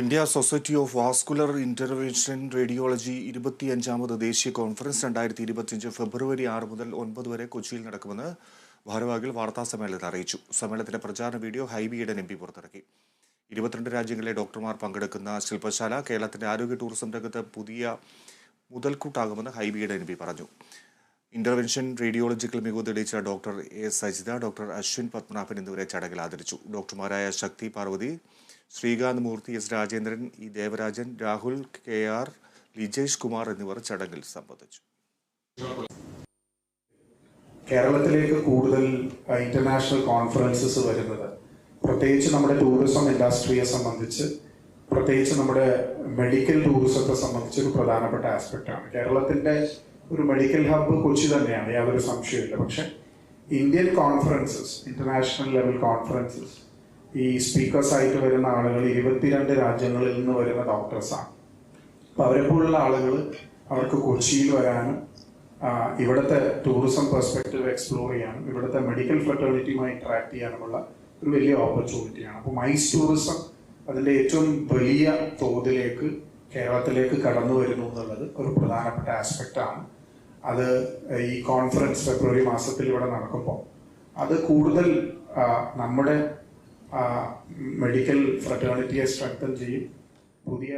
India society of vascular intervention radiology ഇരുപത്തിയഞ്ചാമത് ദേശീയ conference രണ്ടായിരത്തി ഇരുപത്തിയഞ്ച് ഫെബ്രുവരി ആറ് മുതൽ ഒൻപത് വരെ കൊച്ചിയിൽ നടക്കുമെന്ന് ഭാരവാഹികൾ വാർത്താ സമ്മേളനത്തിൽ അറിയിച്ചു. സമ്മേളനത്തിന്റെ പ്രചാരണ വീഡിയോ ഹൈബിയുടെ എം പി പുറത്തിറക്കി. ഇരുപത്തിരണ്ട് രാജ്യങ്ങളിലെ ഡോക്ടർമാർ പങ്കെടുക്കുന്ന ശില്പശാല കേരളത്തിന്റെ ആരോഗ്യ ടൂറിസം രംഗത്ത് പുതിയ മുതൽക്കൂട്ടാകുമെന്ന് ഹൈബിയുടെ എം പി പറഞ്ഞു. ഇന്റർവെൻഷൻ റേഡിയോളജിക്കൽ മികവ് തെളിയിച്ച doctor A Sajitha doctor Ashwin Padmanabhan എന്നിവരെ ചടങ്ങിൽ ആദരിച്ചു. ഡോക്ടർമാരായ Shakti Parvathi Srikanth Murthy S Rajendran E Devarajan Rahul K R Lijesh Kumar എന്നിവർ ചടങ്ങിൽ സംബന്ധിച്ചു. കേരളത്തിലേക്ക് കൂടുതൽ ഇന്റർനാഷണൽ കോൺഫറൻസസ് വരുന്നത് പ്രത്യേകിച്ച് നമ്മുടെ ടൂറിസം ഇൻഡസ്ട്രിയെ സംബന്ധിച്ച് പ്രത്യേകിച്ച് നമ്മുടെ മെഡിക്കൽ ടൂറിസത്തെ സംബന്ധിച്ച് ഒരു പ്രധാനപ്പെട്ട ആസ്പെക്ട് ആണ്. കേരളത്തിന്റെ ഒരു മെഡിക്കൽ ഹബ്ബ് കൊച്ചി തന്നെയാണ് യാതൊരു സംശയമില്ല പക്ഷെ Indian conferences international level conferences ഈ സ്പീക്കേഴ്സ് ആയിട്ട് വരുന്ന ആളുകൾ ഇരുപത്തിരണ്ട് രാജ്യങ്ങളിൽ നിന്ന് വരുന്ന ഡോക്ടേഴ്സാണ് അപ്പൊ അവരെപ്പോലുള്ള ആളുകൾ അവർക്ക് കൊച്ചിയിൽ വരാനും ഇവിടുത്തെ ടൂറിസം പെർസ്പെക്റ്റീവ് എക്സ്പ്ലോർ ചെയ്യാനും ഇവിടുത്തെ മെഡിക്കൽ ഫ്രട്ടേണിറ്റിയുമായി ഇന്ററാക്ട് ചെയ്യാനുമുള്ള ഒരു വലിയ ഓപ്പർച്യൂണിറ്റിയാണ് അപ്പോൾ മൈസ് ടൂറിസം അതിന്റെ ഏറ്റവും വലിയ തോതിലേക്ക് കേരളത്തിലേക്ക് കടന്നു വരുന്നു എന്നുള്ളത് ഒരു പ്രധാനപ്പെട്ട ആസ്പെക്റ്റ് ആണ്. അത് ഈ കോൺഫറൻസ് ഫെബ്രുവരി മാസത്തിൽ ഇവിടെ നടക്കുമ്പോൾ അത് കൂടുതൽ നമ്മുടെ മെഡിക്കൽ ഫ്രട്ടേണിറ്റിയെ സ്ട്രെങ്തൻ ചെയ്യും. പുതിയ